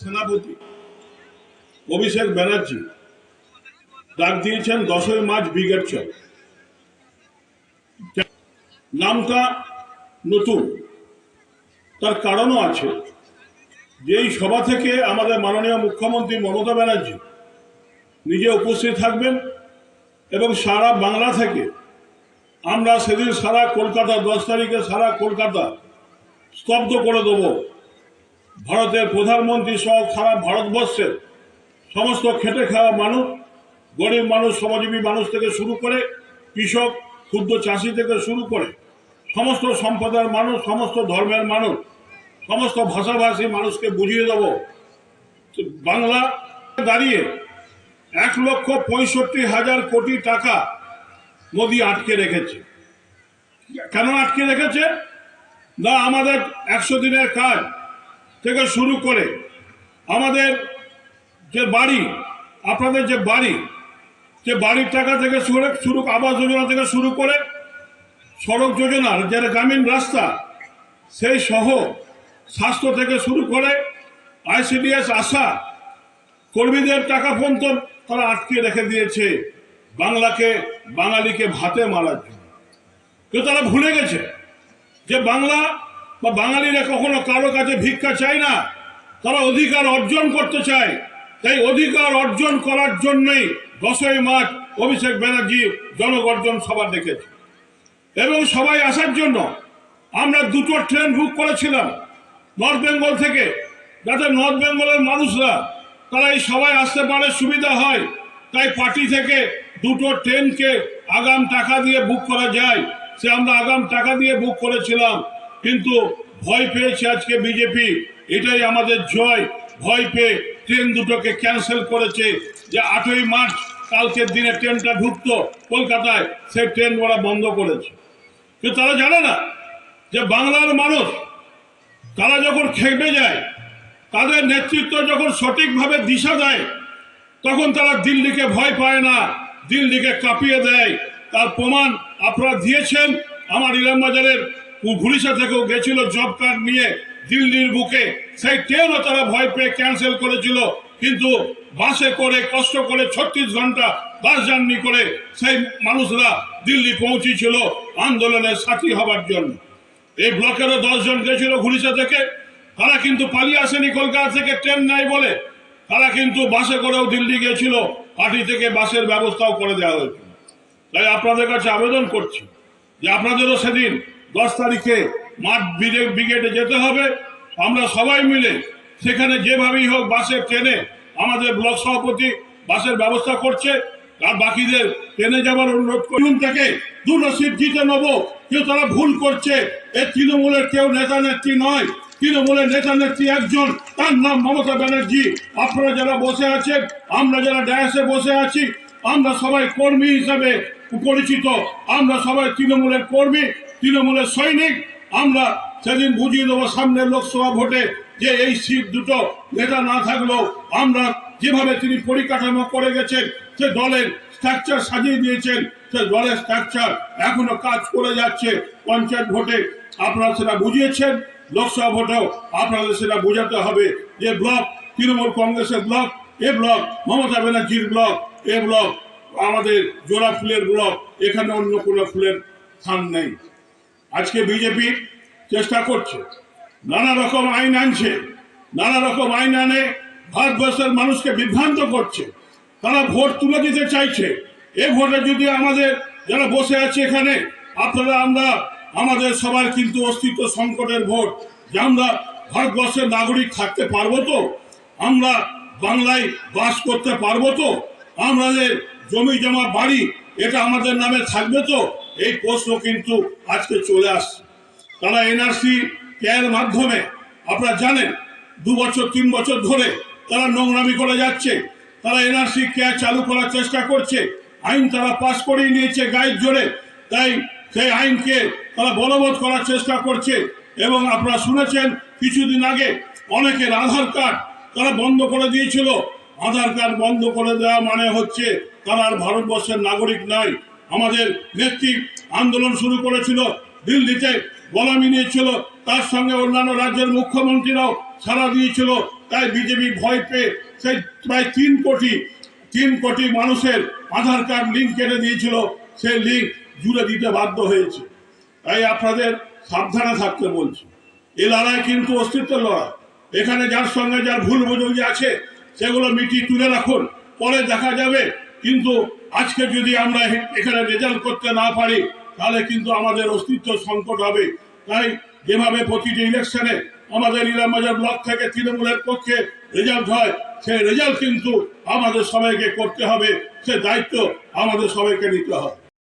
সেনাপতি অভিষেক ব্যানার্জি ডাক দিয়েছেন দশই মার্চ ব্রিগেড চল নামটা নতুন। তার কারণও আছে যে এই সভা থেকে আমাদের মাননীয় মুখ্যমন্ত্রী মমতা ব্যানার্জি নিজে উপস্থিত থাকবেন এবং সারা বাংলা থেকে আমরা সেদিন সারা কলকাতা দশ তারিখে সারা কলকাতা স্তব্ধ করে দেব ভারতের প্রধানমন্ত্রী সহ সারা ভারতবর্ষের সমস্ত খেটে খাওয়া মানুষ, গরিব মানুষ, শ্রমজীবী মানুষ থেকে শুরু করে কৃষক, ক্ষুদ্র চাষি থেকে শুরু করে সমস্ত সম্প্রদায়ের মানুষ, সমস্ত ধর্মের মানুষ, সমস্ত ভাষাভাষী মানুষকে বুঝিয়ে দেব। বাংলা দাঁড়িয়ে এক লক্ষ পঁয়ষট্টি হাজার কোটি টাকা মোদি আটকে রেখেছে। কেন আটকে রেখেছে? না, আমাদের একশো দিনের কাজ। থেকে শুরু করে আমাদের যে বাড়ি, আপনাদের যে বাড়ি, যে বাড়ির টাকা থেকে শুরু শুরু, আবাস যোজনা থেকে শুরু করে সড়ক যোজনার যে গ্রামীণ রাস্তা, সেই সহ স্বাস্থ্য থেকে শুরু করে আইসিডিএস আশা, কর্মীদের টাকা পর্যন্ত তারা আটকে রেখে দিয়েছে বাংলাকে, বাঙালিকে ভাতে মারার জন্য। কিন্তু তারা ভুলে গেছে যে বাংলা বা বাঙালিরা কখনো কারও কাছে ভিক্ষা চায় না, তারা অধিকার অর্জন করতে চায়। তাই অধিকার অর্জন করার জন্যই দশই মার্চ অভিষেক ব্যানার্জি জনগর্জন সভা ডেকেছে। এবং সবাই আসার জন্য আমরা দুটো ট্রেন বুক করেছিলাম নর্থ বেঙ্গল থেকে। যাতে নর্থ বেঙ্গলের মানুষরা, তারা এই সবাই আসতে পারে, সুবিধা হয়। তাই পার্টি থেকে দুটো ট্রেনকে আগাম টাকা দিয়ে বুক করা যায়। সে আমরা আগাম টাকা দিয়ে বুক করেছিলাম। কিন্তু ভয় পেয়েছে আজকে বিজেপি এটাই আমাদের জয়। ভয় পেয়ে ট্রেন দুটোকে ক্যান্সেল করেছে যে আটই মার্চ কালকের দিনে ট্রেনটা ঢুকতো কলকাতায়, সেই ট্রেন ওরা বন্ধ করেছে। কিন্তু তারা জানে না যে বাংলার মানুষ, তারা যখন খেপে যায়, তাদের নেতৃত্ব যখন সঠিকভাবে দিশা দেয়, তখন তারা দিল্লিকে ভয় পায় না, দিল্লিকে কাঁপিয়ে দেয়। তার প্রমাণ আপনারা দিয়েছেন আমার ইলামবাজারের ঘুরিসা থেকেও গেছিল জব কার্ড নিয়ে দিল্লির বুকে। সেই ট্রেনও তারা ভয় পেয়ে ক্যান্সেল করেছিল। কিন্তু বাসে করে, কষ্ট করে ছত্রিশ ঘণ্টা বাস জার্নি করে সেই মানুষরা দিল্লি পৌঁছেছিল আন্দোলনের সাথী হবার জন্য। এই ব্লকেরও দশজন গেছিল ঘুরিসা থেকে। তারা কিন্তু পালিয়ে আসেনি কলকাতা থেকে ট্রেন নাই বলে। তারা কিন্তু বাসে করেও দিল্লি গেছিল, পার্টি থেকে বাসের ব্যবস্থাও করে দেওয়া হয়েছিল। তাই আপনাদের কাছে আবেদন করছি যে আপনাদেরও সেদিন দশ তারিখে মাঠ ব্রিগেডে যেতে হবে। আমরা সবাই মিলে সেখানে যেভাবেই হোক বাসে, ট্রেনে আমাদের ব্লক সভাপতি বাসের ব্যবস্থা করছে। আর বাকিদের ট্রেনে যাবার অনুরোধ করুন থেকে দুটো সিট জিতে নেব। কেউ তারা ভুল করছে। এ তৃণমূলের কেউ নেতা নেত্রী নয়। তৃণমূলের নেতা নেত্রী একজন। তার নাম মমতা ব্যানার্জি। আপনারা যারা বসে আছেন, আমরা যারা ড্যাসে বসে আছি, আমরা সবাই কর্মী হিসাবে পরিচিত। আমরা সবাই তৃণমূলের কর্মী। তৃণমূলের সৈনিক, আমরা সেদিন বুঝিয়ে দেবো সামনের লোকসভা ভোটে যে এই সিট দুটো নেতা না থাকলেও আমরা যেভাবে তিনি পরিকাঠামো করে গেছেন, সে দলের স্ট্রাকচার সাজিয়ে দিয়েছেন, সে দলের স্ট্রাকচার এখনও কাজ করে যাচ্ছে পঞ্চায়েত ভোটে। আপনারা সেটা বুঝিয়েছেন, লোকসভা ভোটেও আপনাদের সেটা বোঝাতে হবে। যে ব্লক, তৃণমূল কংগ্রেসের ব্লক, এ ব্লক, মমতা ব্যানার্জির ব্লক, এ ব্লক, আমাদের জোড়া ফুলের ব্লক, এখানে অন্য কোনো ফুলের স্থান নেই। আজকে বিজেপি চেষ্টা করছে। নানা রকম আইন আনছে, নানা রকম আইন আনে, ভারতবর্ষের মানুষকে বিভ্রান্ত করছে। তারা ভোট তুলে দিতে চাইছে। এ ভোটে যদি আমাদের যারা বসে আছে এখানে, আপনারা আমরা, আমাদের সবার কিন্তু অস্তিত্ব সংকটের ভোট। যে আমরা ভারতবর্ষের নাগরিক থাকতে পারব তো? আমরা বাংলায় বাস করতে পারব তো? আমাদের জমি জমা বাড়ি, এটা আমাদের নামে থাকবে তো? এই প্রশ্ন কিন্তু আজকে চলে আসছে। তারা এনআরসি এর মাধ্যমে, আপনারা জানেন, দু বছর, তিন বছর ধরে তারা নোংরামি করে যাচ্ছে। তারা এনআরসি কেয়ার চালু করার চেষ্টা করছে। আইন তারা পাশ করিয়ে নিয়েছে গায়ের জোরে। তাই সেই আইনকে তারা বলবৎ করার চেষ্টা করছে। এবং আপনারা শুনেছেন, কিছুদিন আগে অনেকের আধার কার্ড তারা বন্ধ করে দিয়েছিল। আধার কার্ড বন্ধ করে দেওয়া মানে হচ্ছে তারা আর ভারতবর্ষের নাগরিক নয়। আমাদের নেত্রী আন্দোলন শুরু করেছিল, দিল্লিতে গোলামি নিয়েছিল, তার সঙ্গে অন্যান্য রাজ্যের মুখ্যমন্ত্রীরাও সারা দিয়েছিল। তাই বিজেপি ভয় পেয়ে সেই প্রায় তিন কোটি তিন কোটি মানুষের আধার কার্ড লিঙ্ক কেটে দিয়েছিল। সেই লিঙ্ক জুড়ে দিতে বাধ্য হয়েছে। তাই আপনাদের সাবধানে থাকতে বলছি। এ লড়াই কিন্তু অস্তিত্বের লড়াই। এখানে যার সঙ্গে যার ভুল বোঝাবুঝি আছে, সেগুলো মিটিয়ে তুলে রাখুন। পরে দেখা যাবে কিন্তু আজকে যদি আমরা এখানে রেজাল্ট করতে না পারি, তাহলে কিন্তু আমাদের অস্তিত্ব সংকট হবে। তাই যেভাবে প্রতিটি ইলেকশনে আমাদের ইলামবাজার ব্লক থেকে তৃণমূলের পক্ষে রেজাল্ট হয়, সেই রেজাল্ট কিন্তু আমাদের সবাইকে করতে হবে। সে দায়িত্ব আমাদের সবাইকে নিতে হবে